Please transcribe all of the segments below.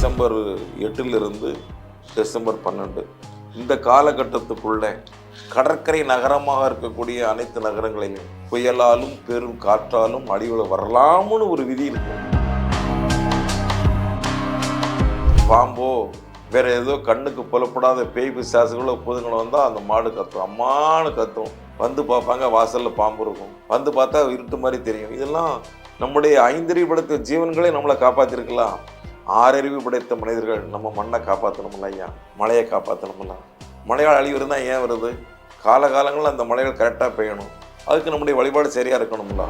December எட்டிலிருந்து December பன்னெண்டு. இந்த காலகட்டத்துக்குள்ளே கடற்கரை நகரமாக இருக்கக்கூடிய அனைத்து நகரங்களிலும் புயலாலும் பெரும் காற்றாலும் அழிவில் வரலாம்னு ஒரு விதி இருக்கு. பாம்போ வேற ஏதோ கண்ணுக்கு புலப்படாத பேய் பிசாசுகளோ பொதுங்களை வந்தால் அந்த மாடு கத்தும். அம்மானு கத்தும். வந்து பார்ப்பாங்க வாசலில் பாம்பு இருக்கும். வந்து பார்த்தா இருட்டு மாதிரி தெரியும். இதெல்லாம் நம்முடைய ஐந்தறிவு ஜீவன்களே நம்மளை காப்பாற்றிருக்கலாம் ஆறறிவு படைத்த மனிதர்கள் நம்ம மண்ணை காப்பாற்றணும்ல ஐயா? மழையை காப்பாற்றணும்ல மழையால் அழிவு இருந்தால் ஏன் வருது? காலகாலங்களில் அந்த மழைகள் கரெக்டாக பெய்யணும். அதுக்கு நம்முடைய வழிபாடு சரியாக இருக்கணும்ல?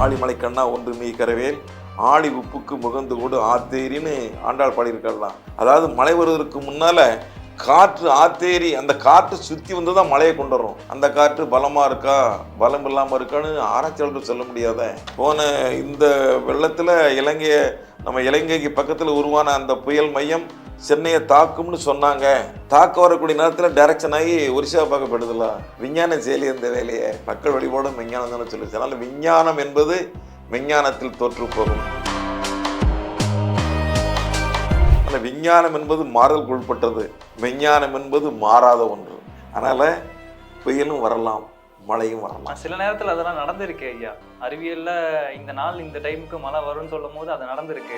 ஆழிமலை கண்ணா ஒன்று மீ கரவேல் ஆழி உப்புக்கு முகந்து கூடு ஆத்தேரின்னு ஆண்டாள் பாடியிருக்கலாம் அதாவது மழை வருவதற்கு முன்னால காற்று ஆத்தேரி அந்த காற்று சுற்றி வந்து தான் மழையை கொண்டு வரும் அந்த காற்று பலமாக இருக்கா? பலம் இல்லாமல் இருக்கான்னு ஆராய்ச்சியாளர்கள் சொல்ல முடியாத. போன இந்த வெள்ளத்தில் இலங்கையை நம்ம இலங்கைக்கு பக்கத்தில் உருவான அந்த புயல் மையம் சென்னையை தாக்கும்னு சொன்னாங்க. தாக்க வரக்கூடிய நேரத்தில் டைரக்ஷன் ஆகி ஒரிசா பார்க்கப்படுதுல விஞ்ஞானம் செயலி இந்த வேலையை மக்கள் வழிபாடும் விஞ்ஞானம் தானே சொல்லுச்சு அதனால் விஞ்ஞானம் என்பது விஞ்ஞானத்தில் தோற்று போகும். ஆனால் விஞ்ஞானம் என்பது மாறலுக்கு உட்பட்டது விஞ்ஞானம் என்பது மாறாத ஒன்று. அதனால் புயலும் வரலாம் மழையும் வரலாம். சில நேரத்தில் அதெல்லாம் நடந்திருக்கு ஐயா. அறிவியலில் இந்த நாள் இந்த டைமுக்கு மழை வரும்னு சொல்லும் போது அது நடந்திருக்கு.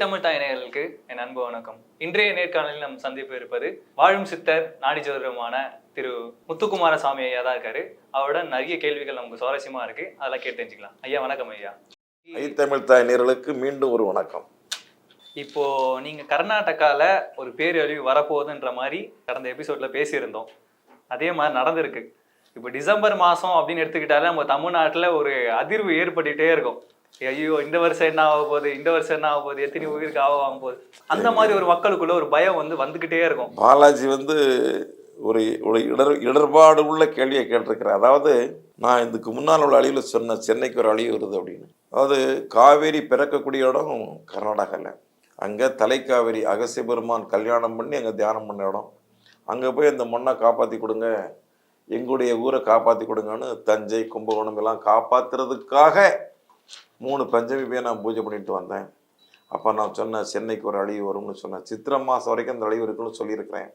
தமிழ் தாய் நேயர்களுக்கு என் அன்பு வணக்கம். இன்றைய நேர்காணலில் நம் சந்திப்பு இருப்பது வாழும் சித்தர் நாடி ஜோதிடமான திரு முத்துக்குமார சாமி ஐயா தான் இருக்காரு. அவரோட நிறைய கேள்விகள் நமக்கு சுவாரஸ்யமா இருக்கு. அதெல்லாம் கேட்டு தெரிஞ்சுக்கலாம். ஐயா வணக்கம் ஐயா. ஐத்தமிழ் தாய் நேயர்களுக்கு மீண்டும் ஒரு வணக்கம். இப்போ நீங்க கர்நாடகால ஒரு பேரழிவு வரப்போகுதுன்ற மாதிரி கடந்த எபிசோட்ல பேசியிருந்தோம். அதே மாதிரி நடந்திருக்கு. இப்போ டிசம்பர் மாசம் அப்படின்னு எடுத்துக்கிட்டாலே நம்ம தமிழ்நாட்டுல ஒரு அதிர்வு ஏற்பட்டுட்டே இருக்கும். ஐயோ இந்த வருஷம் என்ன ஆக போகுது? இந்த வருஷம் என்ன ஆக போகுது? எத்தனை உயிருக்கு ஆக ஆக போகுது? அந்த மாதிரி ஒரு மக்களுக்குள்ள ஒரு பயம் வந்து வந்துகிட்டே இருக்கும். பாலாஜி வந்து ஒரு ஒரு இடர் இடர்பாடு உள்ள கேள்வியை கேட்டிருக்கிறேன் அதாவது நான் இதுக்கு முன்னால் உள்ள அழிவில் சொன்ன சென்னைக்கு ஒரு அழிவு வருது அப்படின்னு. அதாவது காவேரி பிறக்கக்கூடிய இடம் கர்நாடகாவில் அங்கே தலைக்காவேரி அகசிய பெருமான் கல்யாணம் பண்ணி அங்கே தியானம் பண்ண இடம். அங்கே போய் அந்த மண்ணை காப்பாற்றி கொடுங்க. எங்களுடைய ஊரை காப்பாற்றி கொடுங்கன்னு தஞ்சை கும்பகோணம் எல்லாம் காப்பாற்றுறதுக்காக மூணு பஞ்சமி போய் நான் பூஜை பண்ணிட்டு வந்தேன். அப்போ நான் சொன்னேன் சென்னைக்கு ஒரு அழிவு வரும்னு சொன்னேன் சித்திரை மாதம் வரைக்கும் அந்த அழிவு இருக்குன்னு சொல்லியிருக்கிறேன்.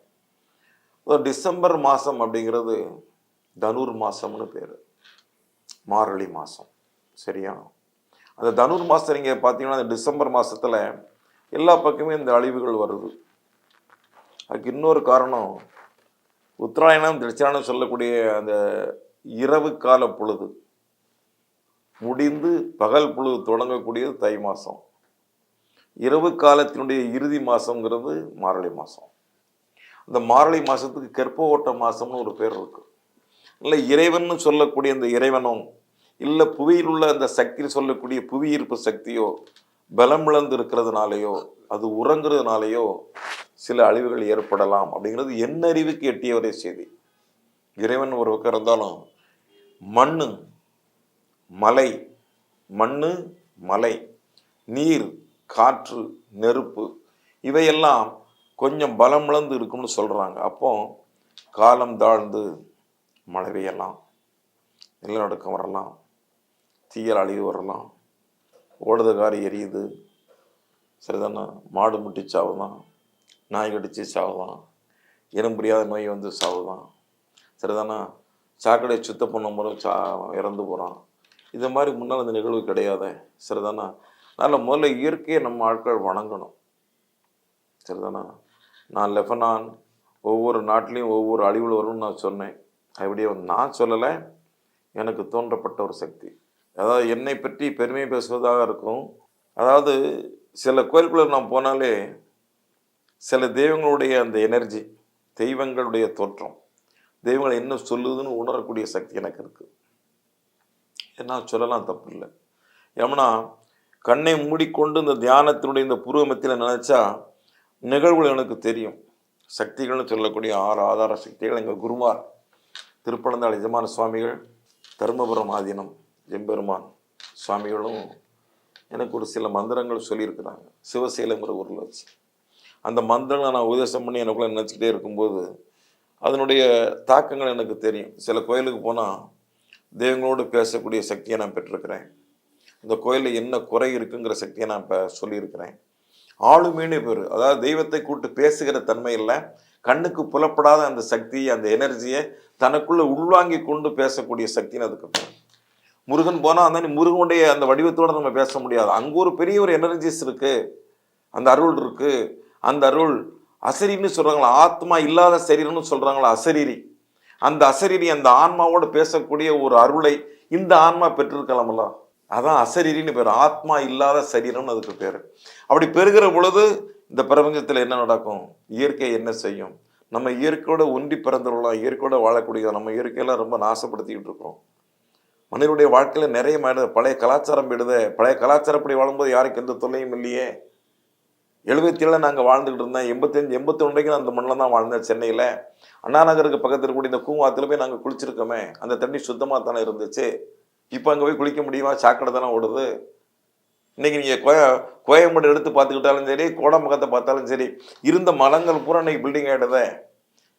ஒரு டிசம்பர் மாதம் அப்படிங்கிறது தனுர் மாதம்னு பேர். மார்கழி மாதம் சரியா? அந்த தனுர் மாதம் நீங்கள் பார்த்தீங்கன்னா அந்த டிசம்பர் மாதத்தில் எல்லா பக்கமே இந்த அழிவுகள் வருது. அதுக்கு இன்னொரு காரணம் உத்தராயணம் திருச்சாயணம் சொல்லக்கூடிய அந்த இரவு கால பொழுது. முடிந்து பகல் பொழுது தொடங்கக்கூடியது தை மாதம் இரவு காலத்தினுடைய இறுதி மாதங்கிறது மாரளி மாதம் அந்த மார்கழி மாதத்துக்கு கற்ப ஓட்ட மாதம்னு ஒரு பேர் இருக்கு. இல்லை இறைவன் சொல்லக்கூடிய அந்த இறைவனும் இல்லை புவியில் உள்ள அந்த சக்தி சொல்லக்கூடிய புவி ஈர்ப்பு சக்தியோ பலம் இழந்து இருக்கிறதுனாலையோ அது உறங்குறதுனாலையோ சில அழிவுகள் ஏற்படலாம் அப்படிங்கிறது எண்ணறிவுக்கு எட்டிய ஒரே செய்தி. இறைவன் ஒரு பக்கம் இருந்தாலும் மண்ணு மலை மண் மலை நீர் காற்று நெருப்பு இவையெல்லாம் கொஞ்சம் பலம் இழந்து இருக்கும்னு சொல்கிறாங்க அப்போ காலம் தாழ்ந்து மழை பெய்யலாம் நிலநடுக்கம் வரலாம் தீயல் அழிவு வரலாம் ஓடுத காரி எரியுது சரிதானே? மாடு முட்டி சாவுதான் நாய் கடிச்சு சாவுதான் இனம் புரியாத நோய் வந்து சாவுதான் சரிதானே? சாக்கடை சுத்தம் பண்ணும் போது சா இறந்து போகிறான் இது மாதிரி முன்னால் அந்த நிகழ்வு கிடையாதே. சரிதானா? அதனால் முதல்ல இயற்கையை நம்ம ஆட்கள் வணங்கணும். சரிதானா? நான் லெபனான் ஒவ்வொரு நாட்டிலையும் ஒவ்வொரு அழிவில் வரும்னு நான் சொன்னேன். அப்படியே வந்து நான் சொல்லலை. எனக்கு தோன்றப்பட்ட ஒரு சக்தி. அதாவது என்னை பற்றி பெருமை பேசுவதாக இருக்கும். அதாவது சில கோயில்குள்ளே நான் போனாலே சில தெய்வங்களுடைய அந்த எனர்ஜி தெய்வங்களுடைய தோற்றம் தெய்வங்கள் என்ன சொல்லுதுன்னு உணரக்கூடிய சக்தி எனக்கு இருக்குது என்ன சொல்லலாம் தப்பு இல்லை ஏன்னா கண்ணை மூடிக்கொண்டு இந்த தியானத்தினுடைய இந்த பூர்வமத்தில் நினச்சா நிகழ்வுகள் எனக்கு தெரியும். சக்திகள்னு சொல்லக்கூடிய ஆறு ஆதார சக்திகள் எங்கள் குருமார் திருப்பனந்தாள் எஜமான சுவாமிகள் தருமபுரம் ஆதீனம் எம்பெருமான் சுவாமிகளும் எனக்கு ஒரு சில மந்திரங்கள் சொல்லியிருக்கிறாங்க. சிவசீலங்கிற ஊரில் வச்சு. அந்த மந்திரங்களை நான் உபதேசம் பண்ணி எனக்குள்ளே நினச்சிக்கிட்டே இருக்கும்போது அதனுடைய தாக்கங்கள் எனக்கு தெரியும். சில கோயிலுக்கு போனால் தெய்வங்களோடு பேசக்கூடிய சக்தியை நான் பெற்றிருக்கிறேன். இந்த கோயிலில் என்ன குறை இருக்குங்கிற சக்தியை நான் இப்போ சொல்லியிருக்கிறேன். ஆளுமைன்னு பேர் அதாவது தெய்வத்தை கூட்டு பேசுகிற தன்மை இல்லை. கண்ணுக்கு புலப்படாத அந்த சக்தி அந்த எனர்ஜியை தனக்குள்ளே உள்வாங்கி கொண்டு பேசக்கூடிய சக்தின்னு அதுக்கு பேர். முருகன் போனால் அந்த முருகனுடைய அந்த வடிவத்தோடு நம்ம பேச முடியாது. அங்கே ஒரு பெரிய ஒரு எனர்ஜிஸ் இருக்குது அந்த அருள் இருக்குது அந்த அருள் அசரின்னு சொல்கிறாங்களா ஆத்மா இல்லாத சரீரம்னு சொல்கிறாங்களா அசரீரி. அந்த அசரீரி அந்த ஆன்மாவோட பேசக்கூடிய ஒரு அருளை இந்த ஆன்மா பெற்றிருக்கலாமல்ல அதான் அசரீரின்னு பேர். ஆத்மா இல்லாத சரீரம்னு அதுக்கு பேர். அப்படி பெறுகிற பொழுது இந்த பிரபஞ்சத்தில் என்ன நடக்கும்? இயற்கை என்ன செய்யும்? நம்ம இயற்கையோட ஒன்றி பிறந்துடலாம் இயற்கையோட வாழக்கூடிய நம்ம இயற்கையெல்லாம் ரொம்ப நாசப்படுத்திக்கிட்டு இருக்கோம் மனிதனுடைய வாழ்க்கையில் நிறைய மாறிடுது பழைய கலாச்சாரம் விடுத பழைய கலாச்சாரப்படி வாழும்போது யாருக்கு எந்த தொல்லையும் இல்லையே? எழுபத்தி ஏழில் நாங்கள் வாழ்ந்துகிட்டு இருந்தோம். எண்பத்தஞ்சு எண்பத்தி ஒன்றைக்கு நான் அந்த மண்ணில் தான் வாழ்ந்தேன் சென்னையில். அண்ணா நகருக்கு பக்கத்தில் இருக்கக்கூடிய இந்த கூவாத்தில் போய் நாங்கள் குளிச்சிருக்கோமே. அந்த தண்ணி சுத்தமாக தானே இருந்துச்சு. இப்போ அங்கே போய் குளிக்க முடியுமா? சாக்கடை தானே ஓடுது. இன்னைக்கு நீங்கள் கோய கோயம்பேடு எடுத்து பார்த்துக்கிட்டாலும் சரி கோடம்பக்கத்தை பார்த்தாலும் சரி இருந்த மரங்கள் பூரா இன்னைக்கு பில்டிங் ஆகிடுதே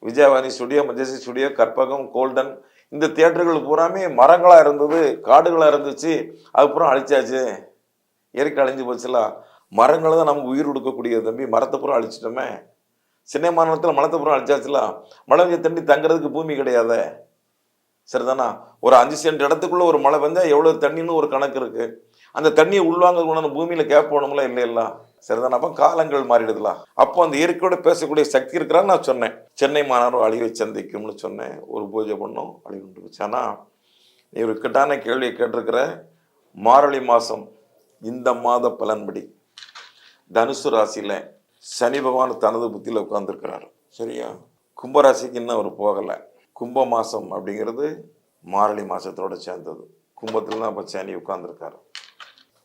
விஜயவாணி ஸ்டுடியோ மஜசி ஸ்டுடியோ கற்பகம் கோல்டன் இந்த தியேட்டர்கள் பூராமே மரங்களாக இருந்தது காடுகளாக இருந்துச்சு. அது பூரா அழிச்சாச்சு. இயற்கை அழிஞ்சு போச்சுலாம் மரங்களை தான் நமக்கு உயிர் கொடுக்கக்கூடிய தம்பி. மரத்தை பூரா அழிச்சிட்டோமே. சென்னை மாநிலத்தில் மலத்தை பூரா அழிச்சாச்சுலாம் மழை பெய்ய தண்ணி தங்குறதுக்கு பூமி கிடையாத. சரிதானா? ஒரு அஞ்சு சென்ட் இடத்துக்குள்ள ஒரு மழை பெஞ்சா எவ்வளோ தண்ணின்னு ஒரு கணக்கு இருக்கு. அந்த தண்ணியை உள்வாங்க பூமியில் பூமியில கேப் போகணும்ல இல்லை சரிதானா? அப்போ காலங்கள் மாறிடுதுலாம் அப்போ அந்த இயற்கையோட பேசக்கூடிய சக்தி இருக்கிறான்னு நான் சொன்னேன். சென்னை மாநகரம் அழிவை சந்திக்கும்னு சொன்னேன். ஒரு பூஜை பண்ணோம் அழிவுண்டு போச்சு ஆனா நீ ஒரு கேள்வியை கேட்டிருக்கிற மாரளி மாதம் இந்த மாத பலன்படி. தனுசு ராசியில் சனி பகவான் தனது புத்தியில் உட்கார்ந்துருக்கிறார். சரியா? கும்பராசிக்கு இன்னும் அவர் போகலை. கும்ப மாதம் அப்படிங்கிறது மாரளி மாதத்தோடு சேர்ந்தது. கும்பத்தில் தான் அப்போ சனி உட்காந்துருக்காரு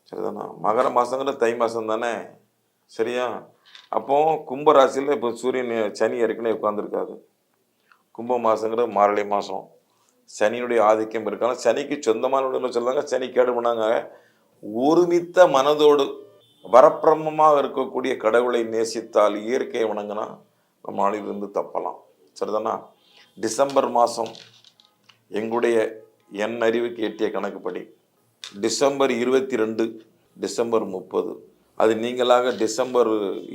சரிதானா? மகர மாதங்கிற தை மாதம் தானே? சரியா? அப்போ கும்ப ராசியில் இப்போ சூரியன் சனி ஏற்கனவே உட்காந்துருக்காது கும்ப மாசங்கிறது மாரளி மாதம் சனியினுடைய ஆதிக்கம் இருக்காங்க. சனிக்கு சொந்தமான சொல்லுவாங்க சனி கேடு பண்ணாங்க. ஒருமித்த மனதோடு வரப்பிரமமாக இருக்கக்கூடிய கடவுளை நேசித்தால் இயற்கையை வணங்கினா நம்ம ஆளிலிருந்து தப்பலாம். சரிதானா? டிசம்பர் மாதம் எங்களுடைய என் அறிவுக்கு எட்டிய கணக்குப்படி டிசம்பர் இருபத்தி ரெண்டு டிசம்பர் முப்பது. அது நீங்களாக டிசம்பர்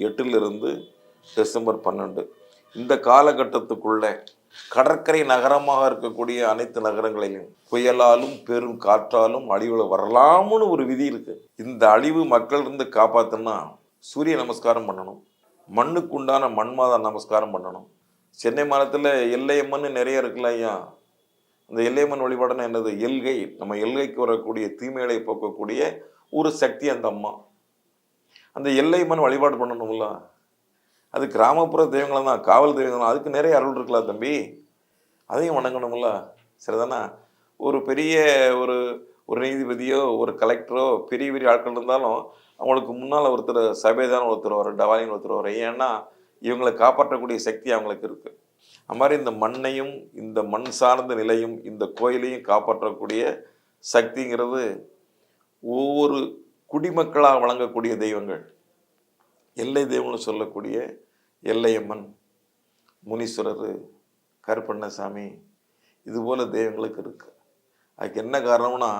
எட்டிலிருந்து டிசம்பர் பன்னெண்டு. இந்த காலகட்டத்துக்குள்ள கடற்கரை நகரமாக இருக்கக்கூடிய அனைத்து நகரங்களிலும் புயலாலும் பெரும் காற்றாலும் அழிவுல வரலாம்னு ஒரு விதி இருக்கு. இந்த அழிவு மக்கள் இருந்து காப்பாத்தணும்னா சூரிய நமஸ்காரம் பண்ணணும். மண்ணுக்கு உண்டான மண்மாதா நமஸ்காரம் பண்ணணும். சென்னை மாநிலத்தில் எல்லையம்மன் நிறைய இருக்குல்ல ஐயா? அந்த எல்லையம்மன் வழிபாடுனா என்னது? எல்கை நம்ம எல்கைக்கு வரக்கூடிய தீமைகளை போக்கக்கூடிய ஒரு சக்தி அந்த அம்மா. அந்த எல்லையம்மன் வழிபாடு பண்ணணும்ல? அது கிராமப்புற தெய்வங்கள் தான் காவல் தெய்வங்கள் தான் அதுக்கு நிறைய அருள் இருக்கலாம் தம்பி. அதையும் வணங்கணும்ல. சரிதானா? ஒரு பெரிய ஒரு ஒரு நீதிபதியோ ஒரு கலெக்டரோ பெரிய பெரிய ஆட்கள் இருந்தாலும் அவங்களுக்கு முன்னால் ஒருத்தர் சபைதான ஒருத்தர் வர டவாலின் ஒருத்தர் வரும் ஏன்னா இவங்களை காப்பாற்றக்கூடிய சக்தி அவங்களுக்கு இருக்குது அது மாதிரி இந்த மண்ணையும் இந்த மண் சார்ந்த நிலையும் இந்த கோயிலையும் காப்பாற்றக்கூடிய சக்திங்கிறது ஒவ்வொரு குடிமக்களாக வழங்கக்கூடிய தெய்வங்கள். எல்லை தெய்வம்னு சொல்லக்கூடிய எல்லையம்மன் முனீஸ்வரர் கருப்பண்ணசாமி இதுபோல் தெய்வங்களுக்கு இருக்கு. அதுக்கு என்ன காரணம்னா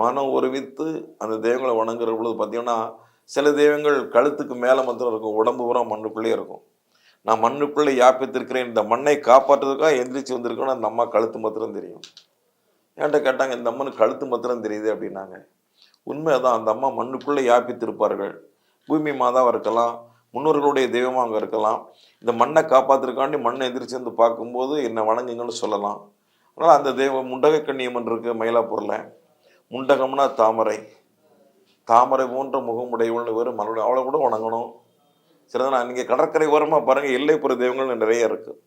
மனம் ஒருமித்து அந்த தெய்வங்களை வணங்குற பொழுது பார்த்தீங்கன்னா சில தெய்வங்கள் கழுத்துக்கு மேலே மந்திரம் இருக்கும் உடம்பு பூரா மண்ணுக்குள்ளேயே இருக்கும். நான் மண்ணுக்குள்ளே யாப்பித்திருக்கிறேன் இந்த மண்ணை காப்பாற்றுறதுக்காக எந்திரிச்சு வந்திருக்கோன்னு அந்த அம்மா கழுத்து மாத்திரம் தெரியும். என்கிட்ட கேட்டாங்க இந்த அம்மனு கழுத்து மாத்திரம் தெரியுது அப்படின்னாங்க. உண்மை தான் அந்த அம்மா மண்ணுக்குள்ளே யாப்பித்திருப்பார்கள். பூமி மாதாவாக இருக்கலாம் முன்னோர்களுடைய தெய்வமாக அங்கே இருக்கலாம். இந்த மண்ணை காப்பாற்றுறதுக்காண்டி மண்ணை எதிர்த்து வந்து பார்க்கும்போது என்னை வணங்குங்கன்னு சொல்லலாம். அதனால் அந்த தெய்வம் முண்டக கண்ணியம்மன் இருக்குது மயிலாப்பூரில். முண்டகம்னா தாமரை. தாமரை போன்ற முகமுடையவள்னு வேறு மறுபடியும் அவளை கூட வணங்கணும். சரிதானா நீங்கள் கடற்கரை ஓரமாக பாருங்கள் எல்லைப்புற தெய்வங்கள் நிறைய இருக்குது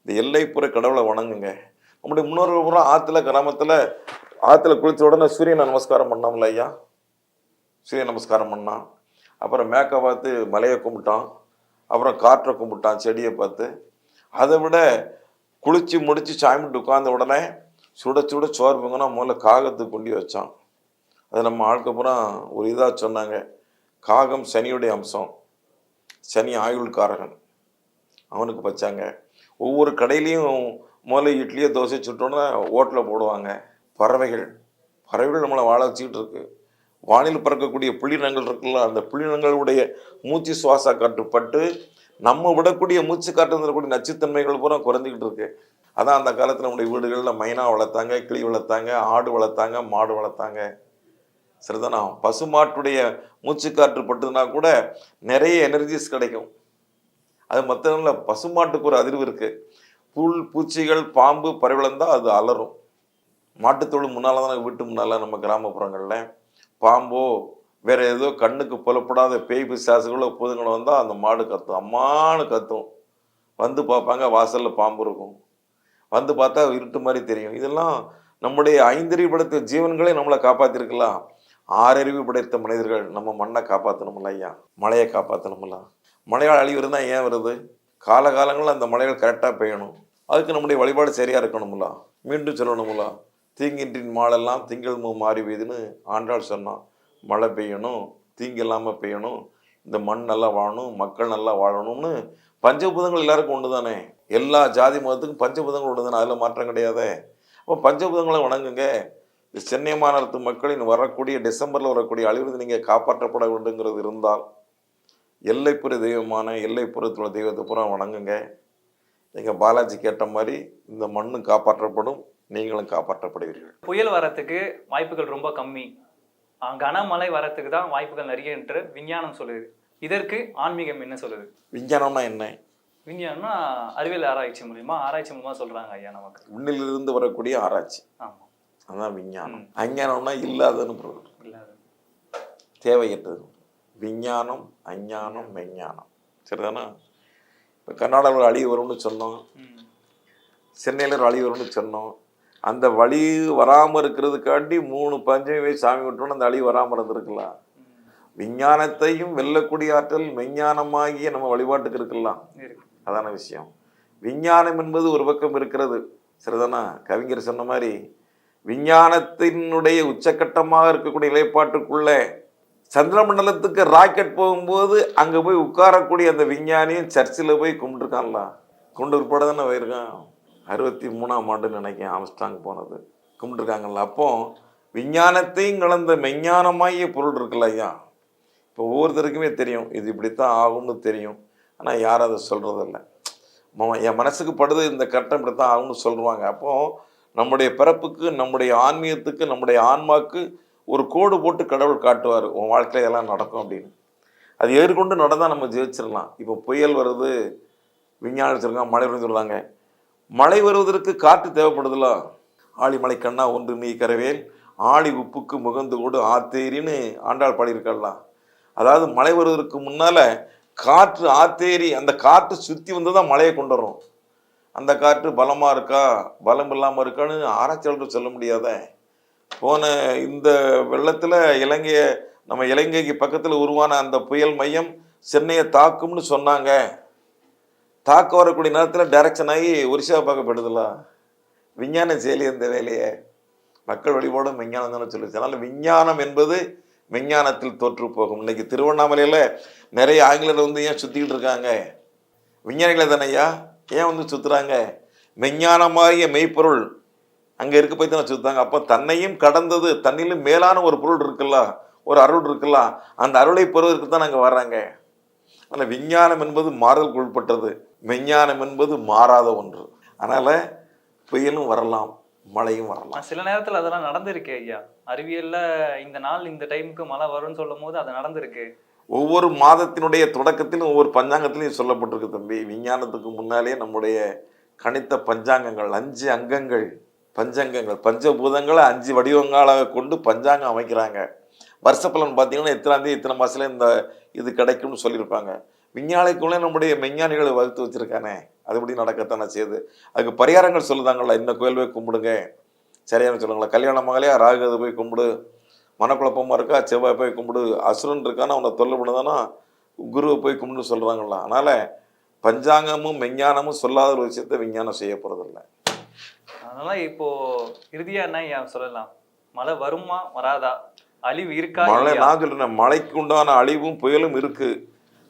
இந்த எல்லைப்புற கடவுளை வணங்குங்க. நம்முடைய முன்னோர்கள் பூரா ஆற்றுல கிராமத்தில் ஆற்றுல குளித்த உடனே சூரியனை நமஸ்காரம் பண்ணோம்ல ஐயா? சூரிய நமஸ்காரம் பண்ணான் அப்புறம் மேக்கை பார்த்து மலையை கும்பிட்டான். அப்புறம் காற்றை கும்பிட்டான் செடியை பார்த்து. அதை விட குளித்து முடித்து சாமிட்டு உட்காந்த உடனே சுட சுட சோறு பொங்கினா முதல்ல காகத்துக்கு கொண்டு வச்சான். அது நம்ம ஆளுக்கப்புறம் ஒரு இதாக சொன்னாங்க. காகம் சனியுடைய அம்சம். சனி ஆயுள்காரகன். அவனுக்கு வச்சாங்க. ஒவ்வொரு கடையிலையும் முதல்ல இட்லியோ தோசை சுட்டோன்னா ஓட்டில் போடுவாங்க. பறவைகள். பறவைகள் நம்மளை வாழ வச்சுக்கிட்டு இருக்குது வானில் பறக்கக்கூடிய புள்ளினங்கள் இருக்குல்ல அந்த புள்ளினங்களுடைய மூச்சு சுவாச காற்றுப்பட்டு நம்ம விடக்கூடிய மூச்சு காற்று தரக்கூடிய நச்சுத்தன்மைகள் பூரா குறைஞ்சிக்கிட்டு இருக்கு. அதான் அந்த காலத்தில் நம்முடைய வீடுகளில் மைனா வளர்த்தாங்க கிளி வளர்த்தாங்க ஆடு வளர்த்தாங்க மாடு வளர்த்தாங்க. சரிதானா? பசுமாட்டுடைய மூச்சு காற்று பட்டுதுன்னா கூட நிறைய எனர்ஜிஸ் கிடைக்கும். அது மற்றவங்கள பசுமாட்டுக்கு ஒரு அதிர்வு இருக்குது புல் பூச்சிகள் பாம்பு பறவைளந்தால் அது அலரும் மாட்டுத்தோடு முன்னால் தான் வீட்டு முன்னால் நம்ம கிராமப்புறங்களில். பாம்போ வேற ஏதோ கண்ணுக்கு புலப்படாத பேய் பிசாசுகளோ பூதங்களோ வந்தால் அந்த மாடு கத்தும். அம்மானு கத்தும். வந்து பார்ப்பாங்க வாசலில் பாம்பு இருக்கும். வந்து பார்த்தா இருட்டு மாதிரி தெரியும். இதெல்லாம் நம்முடைய ஐந்தறிவு படைத்த ஜீவன்களே நம்மளை காப்பாத்திருக்கலாம். ஆறறிவு படைத்த மனிதர்கள் நம்ம மண்ணை காப்பாற்றணும்ல ஐயா. மழையை காப்பாற்றணும்ல மழையால் அழிவு இருந்தால் ஏன் வருது? காலகாலங்களில் அந்த மழைகள் கரெக்டாக பெய்யணும். அதுக்கு நம்முடைய வழிபாடு சரியாக இருக்கணும்ல மீண்டும் சொல்லணும்ல தீங்கின்றின் மாலெல்லாம் திங்கள் மூ மாறி பெய்யுதுன்னு ஆண்டாள் சொன்னான் மழை பெய்யணும் தீங்கு இல்லாமல் பெய்யணும் இந்த மண் நல்லா வாழணும் மக்கள் நல்லா வாழணும்னு பஞ்சபூதங்கள் எல்லாருக்கும் ஒன்று தானே எல்லா ஜாதி மதத்துக்கும் பஞ்சபூதங்கள் ஒன்று தானே அதில் மாற்றம் கிடையாதே. அப்போ பஞ்சபூதங்களை வணங்குங்க. இந்த சென்னை மாநகரத்து மக்களின் வரக்கூடிய டிசம்பரில் வரக்கூடிய அழிவு நீங்கள் காப்பாற்றப்பட வேண்டுங்கிறது இருந்தால் எல்லைப்புற தெய்வமான எல்லைப்புறத்தில் உள்ள தெய்வத்தை பூரா வணங்குங்க. எங்கள் பாலாஜி கேட்ட மாதிரி இந்த மண்ணும் காப்பாற்றப்படும். நீங்களும் காப்பாற்றப்படுவீர்கள். புயல் வரத்துக்கு வாய்ப்புகள் ரொம்ப கம்மி. கனமழை வரத்துக்கு தான் வாய்ப்புகள் நிறைய என்று விஞ்ஞானம் சொல்லுது. இதற்கு ஆன்மீகம் என்ன சொல்லுது? விஞ்ஞானம்னா என்ன? விஞ்ஞானம்னா அறிவியல் ஆராய்ச்சி மூலியமா ஆராய்ச்சி மூலமா சொல்றாங்க ஐயா நமக்கு. விண்ணிலிருந்து வரக்கூடிய ஆராய்ச்சி. ஆமா. அதான் விஞ்ஞானம். அஞ்ஞானம்னா இல்லாதன்னு பொருள். இல்லாத தேவையற்றது. விஞ்ஞானம் அஞ்ஞானம் மெஞ்ஞானம் சரிதானா? இப்போ கர்நாடகாவில் அழிவு வரும்னு சொன்னோம். சென்னையில் ஒரு அழிவு வரும்னு சொன்னோம். அந்த வழி வராமல் இருக்கிறதுக்காண்டி மூணு பஞ்சமே சாமி விட்டோன்னு அந்த அழி வராமல் இருந்திருக்கலாம். விஞ்ஞானத்தையும் வெல்லக்கூடிய ஆற்றல் மெஞ்ஞானமாகிய நம்ம வழிபாட்டுக்கு இருக்கலாம். அதான விஷயம். விஞ்ஞானம் என்பது ஒரு பக்கம் இருக்கிறது. சரிதானா? கவிஞர் சொன்ன மாதிரி விஞ்ஞானத்தினுடைய உச்சக்கட்டமாக இருக்கக்கூடிய நிலைப்பாட்டுக்குள்ளே சந்திரமண்டலத்துக்கு ராக்கெட் போகும்போது அங்கே போய் உட்காரக்கூடிய அந்த விஞ்ஞானியும் சர்ச்சில் போய் கும்பிட்டுருக்கான்ல. குண்டு உட்பட தானே போயிருக்கான்? அறுபத்தி மூணாம் ஆண்டுன்னு நினைக்கிறேன் ஆம்ஸ்டாங் போனது. கும்பிட்டுருக்காங்கல்ல. அப்போ விஞ்ஞானத்தையும் கலந்த மெஞ்ஞானமாகிய பொருள் இருக்குல்ல ஐயா. இப்போ ஒவ்வொருத்தருக்குமே தெரியும். இது இப்படித்தான் ஆகும்னு தெரியும். ஆனால் யாரும் அதை சொல்கிறதில்ல என் மனசுக்கு படுது இந்த கட்டம் இப்படி தான் ஆகும்னு சொல்லுவாங்க. அப்போது நம்முடைய பிறப்புக்கு நம்முடைய ஆன்மீகத்துக்கு நம்முடைய ஆன்மாக்கு ஒரு கோடு போட்டு கடவுள் காட்டுவார். உன் வாழ்க்கையில் இதெல்லாம் நடக்கும் அப்படின்னு. அது ஏறிக்கொண்டு நடந்தால் நம்ம ஜெயிச்சிடலாம் இப்போ புயல் வருது. விஞ்ஞானம் வச்சுருக்காங்க மழை வருதுன்னு சொல்கிறாங்க மழை வருவதற்கு காற்று தேவைப்படுதுல? ஆழிமலை கண்ணா ஒன்று நீ கரவேல் ஆழி உப்புக்கு முகந்து கொடு ஆத்தேரின்னு ஆண்டாள் பாடியிருக்கலாம் அதாவது மழை வருவதற்கு முன்னால் காற்று ஆத்தேரி அந்த காற்று சுற்றி வந்து தான் மழையை கொண்டு வரும் அந்த காற்று பலமாக இருக்கா? பலம் இல்லாமல் இருக்கான்னு ஆராய்ச்சியாளர்கள் சொல்ல முடியாத. போன இந்த வெள்ளத்தில் இலங்கையை நம்ம இலங்கைக்கு பக்கத்தில் உருவான அந்த புயல் மையம் சென்னையை தாக்கும்னு சொன்னாங்க. தாக்க வரக்கூடிய நேரத்தில் டைரக்ஷன் ஆகி ஒரிசா பார்க்கப்படுதலாம் விஞ்ஞானம் செயலி இந்த வேலையை? மக்கள் வழிபாடும் விஞ்ஞானம் தானே சொல்லுச்சு அதனால விஞ்ஞானம் என்பது விஞ்ஞானத்தில் தோற்று போகும். இன்னைக்கு திருவண்ணாமலையில் நிறைய ஆங்கிலர் வந்து ஏன் சுற்றிக்கிட்டு இருக்காங்க? விஞ்ஞானிகளை தானையா ஏன் வந்து சுற்றுறாங்க மெஞ்ஞானமாகிய மெய்ப்பொருள் அங்கே இருக்க போய் தானே சுற்றுறாங்க அப்போ தன்னையும் கடந்தது தன்னிலும் மேலான ஒரு பொருள் இருக்குல்ல? ஒரு அருள் இருக்குல்ல? அந்த அருளை பெறுவதற்கு தான் அங்கே வர்றாங்க. ஆனால் விஞ்ஞானம் என்பது மாறுதலுக்கு உட்பட்டது. மெஞ்ஞானம் என்பது மாறாத ஒன்று. அதனால் புயலும் வரலாம் மழையும் வரலாம். சில நேரத்துல அதெல்லாம் நடந்திருக்கு ஐயா. அறிவியல்ல இந்த நாள் இந்த டைமுக்கு மழை வரும்னு சொல்லும் போது அது நடந்திருக்கு. ஒவ்வொரு மாதத்தினுடைய தொடக்கத்திலும் ஒவ்வொரு பஞ்சாங்கத்திலையும் சொல்லப்பட்டிருக்கு தம்பி. விஞ்ஞானத்துக்கு முன்னாலேயே நம்முடைய கணித்த பஞ்சாங்கங்கள் அஞ்சு அங்கங்கள் பஞ்சங்கங்கள் பஞ்சபூதங்களை அஞ்சு வடிவங்களாக கொண்டு பஞ்சாங்கம் அமைக்கிறாங்க. வருஷ பலன் பார்த்தீங்கன்னா எத்தனாந்தேதி இத்தனை மாதத்துல இந்த இது கிடைக்கும்னு சொல்லியிருப்பாங்க. விஞ்ஞானிக்குள்ளே நம்முடைய விஞ்ஞானிகளை வகுத்து வச்சிருக்கானே. அதுபடி நடக்கத்தானே செய்யுது. அதுக்கு பரிகாரங்கள் சொல்லுதாங்களா இந்த கோயில் போய் கும்பிடுங்க. சரியான சொல்லுங்களா கல்யாண மகளே ராகுகதை போய் கும்பிடு. மனக்குழப்பமாக இருக்கா செவ்வாய் போய் கும்பிடு. அசுரன் இருக்கான்னு அவனை தொல்லை பண்ணுதானா குருவை போய் கும்பிடுன்னு சொல்கிறாங்களா அதனால் பஞ்சாங்கமும் விஞ்ஞானமும் சொல்லாத ஒரு விஷயத்தை விஞ்ஞானம் செய்ய போகிறதில்ல அதனால் இப்போது இறுதியாக என்ன ஐயா சொல்லலாம்? மழை வருமா வராதா? அழிவு இருக்கா மழை? நான் சொல்றேன் மழைக்கு உண்டான அழிவும் புயலும் இருக்கு.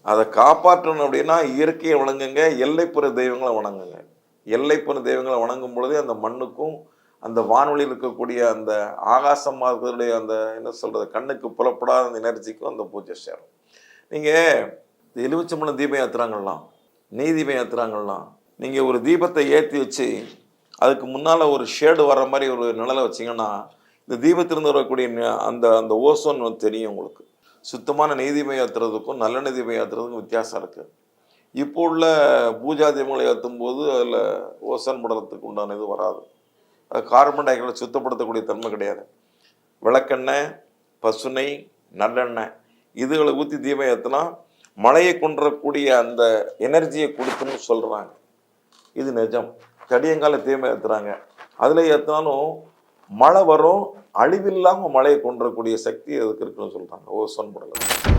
அதை காப்பாற்றணும் அப்படின்னா இயற்கையை வணங்குங்க எல்லைப்புற தெய்வங்களை வணங்குங்க. எல்லைப்புற தெய்வங்களை வணங்கும் பொழுதே அந்த மண்ணுக்கும் அந்த வானொலியில் இருக்கக்கூடிய அந்த ஆகாசம் மாறுதலுடைய அந்த என்ன சொல்றது கண்ணுக்கு புலப்படாத அந்த எனர்ஜிக்கும் அந்த பூஜை சேரும். நீங்க எலுமிச்சம்பழம் தீபம் ஏத்துறாங்கலாம் நெய் தீபம் ஏத்துறாங்கலாம் நீங்க ஒரு தீபத்தை ஏற்றி வச்சு அதுக்கு முன்னால ஒரு ஷேடு வர்ற மாதிரி ஒரு நிழலை வச்சீங்கன்னா இந்த தீபத்திலிருந்து வரக்கூடிய அந்த அந்த ஓசோன் தெரியும் உங்களுக்கு. சுத்தமான நெய்தீபம் ஏற்றுறதுக்கும் நல்லெண்ணெய் நெய்தீபம் ஏற்றுறதுக்கும் வித்தியாசம் இருக்குது இப்போ உள்ள பூஜா தீபங்களை ஏற்றும் போது அதில் ஓசோன் படலத்துக்கு உண்டான இது வராது. அது கார்பன் டை ஆக்சைடை சுத்தப்படுத்தக்கூடிய தன்மை கிடையாது. விளக்கெண்ணெய் பசுனை நல்லெண்ணெய் இதுகளை ஊற்றி தீபம் ஏற்றினா மழையை கொன்றக்கூடிய அந்த எனர்ஜியை கொடுக்குன்னு சொல்கிறாங்க இது நிஜம். கடியங்கால தீபம் ஏற்றுறாங்க அதில் ஏற்றினாலும் மழை வரும் அழிவில்லாமல் மழையை கொண்டுறக்கூடிய சக்தி அதுக்கு இருக்குன்னு சொல்கிறாங்க ஓசோன் படலம்